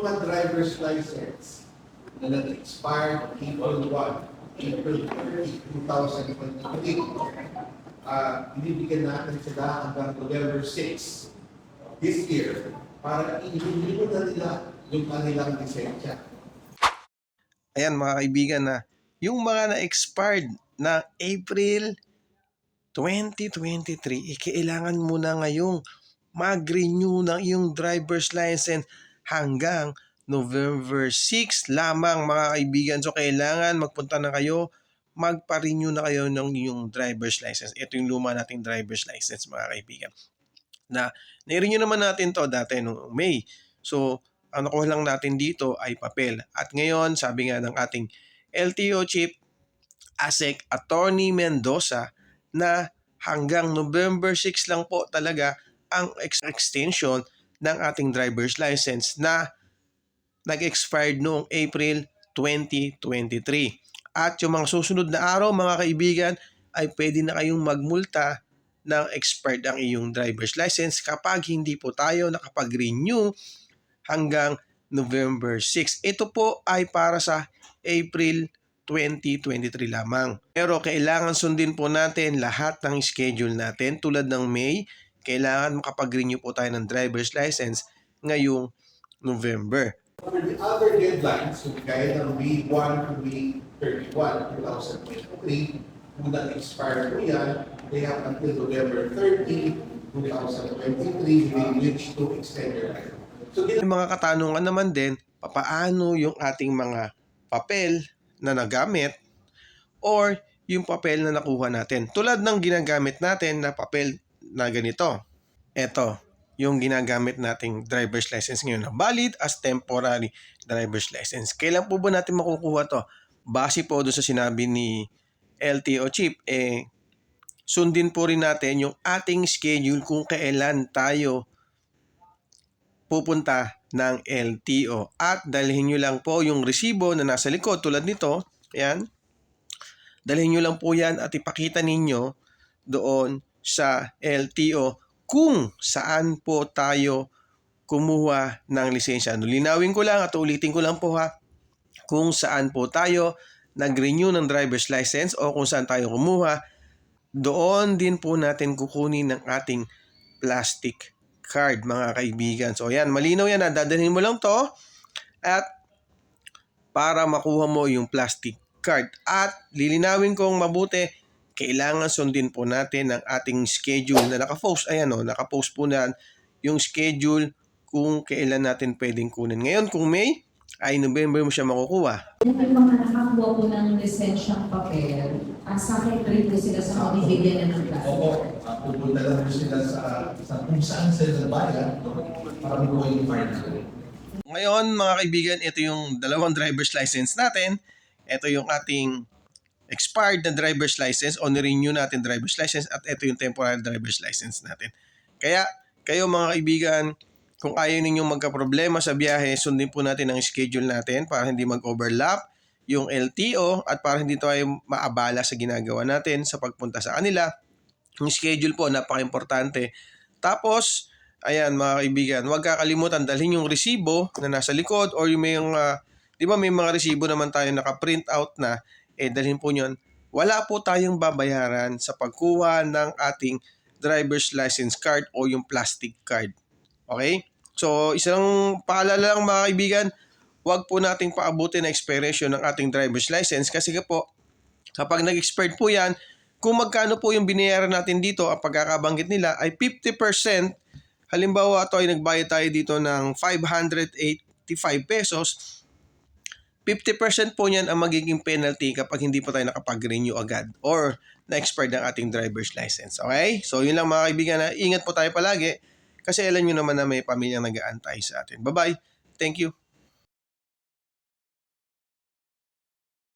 mga driver's license na nag-expire April 1, April 30, 2023, ah, binibigyan natin sila hanggang November 6 this year para i-renew na nila yung kanilang lisensya. Ayan mga kaibigan na yung mga na-expired na April 2023, eh, kailangan mo na ngayong mag-renew ng iyong driver's license hanggang November 6 lamang mga kaibigan. So kailangan magpunta na kayo, magpa-renew na kayo ng iyong driver's license. Ito yung luma nating driver's license mga kaibigan. Na na-renew naman natin to dati noong May. So ang nakuha lang natin dito ay papel. At ngayon, sabi nga ng ating LTO chief, ASEC Attorney Mendoza, na hanggang November 6 lang po talaga ang ex- extension ng ating driver's license na nag-expired noong April 2023. At yung mga susunod na araw, mga kaibigan, ay pwede na kayong magmulta ng expired ang iyong driver's license kapag hindi po tayo nakapag-renew hanggang November 6. Ito po ay para sa April 2023 lamang. Pero kailangan sundin po natin lahat ng schedule natin tulad ng May, kailangan makapag-renew po tayo ng driver's license ngayong November. For the other deadlines, yung gaya ng May 1 to May 31, 2023, kung nag-expire po yan, they have until November 30, 2023, in which to extend their life. So, May mga katanungan naman din, papaano yung ating mga papel na nagamit or yung papel na nakuha natin. Tulad ng ginagamit natin na papel na ganito. Ito, yung ginagamit nating driver's license ngayon na valid as temporary driver's license. Kailan po ba natin makukuha to? Base po doon sa sinabi ni LTO Chief, eh, sundin po rin natin yung ating schedule kung kailan tayo pupunta ng LTO. At dalhin nyo lang po yung resibo na nasa likod tulad nito. Ayan. Dalhin nyo lang po yan at ipakita ninyo doon sa LTO kung saan po tayo kumuha ng lisensya. No, linawin ko lang at ulitin ko lang po ha kung saan po tayo nag-renew ng driver's license o kung saan tayo kumuha, doon din po natin kukunin ng ating plastic card mga kaibigan. So yan, malinaw yan na dadalhin mo lang to at para makuha mo yung plastic card. At lilinawin kong mabuti, kailangan sundin po natin ang ating schedule na nakapost. Ayan o, nakapost po na yung schedule kung kailan natin pwedeng kunin. Ngayon, kung May, ay November mo siya makukuha. Yung may mga nakakuha po ng lisensyang papel, sa akin rin po sila sa bibigyan ng plastic. Oo, uh, pupunta lang po sila sa, sa kung saan sila bayan para makuha yung fine. Ngayon, mga kaibigan, ito yung dalawang driver's license natin. Ito yung ating expired na driver's license o ni-renew natin driver's license at ito yung temporary driver's license natin. Kaya, kayo mga kaibigan, kung ayaw ninyong magka-problema sa biyahe, sundin po natin ang schedule natin para hindi mag-overlap yung LTO at para hindi tayo maabala sa ginagawa natin sa pagpunta sa kanila. Yung schedule po, napaka-importante. Tapos, ayan mga kaibigan, huwag kakalimutan dalhin yung resibo na nasa likod or yung may mga, di ba may mga resibo naman tayo naka-print out na, eh dalhin po nyon. Wala po tayong babayaran sa pagkuha ng ating driver's license card o yung plastic card. Okay? So, isang paalala lang mga kaibigan, huwag po nating paabutin na expiration ng ating driver's license kasi po, kapag nag-expired po yan, kung magkano po yung binayaran natin dito, ang pagkakabanggit nila ay 50%. Halimbawa, ito ay nagbayad tayo dito ng 585 pesos. 50% po niyan ang magiging penalty kapag hindi po tayo nakapag-renew agad or na-expired ang ating driver's license. Okay? So, yun lang mga kaibigan ingat po tayo palagi kasi alam nyo naman na may pamilyang nag-aantay sa atin. Bye-bye. Thank you.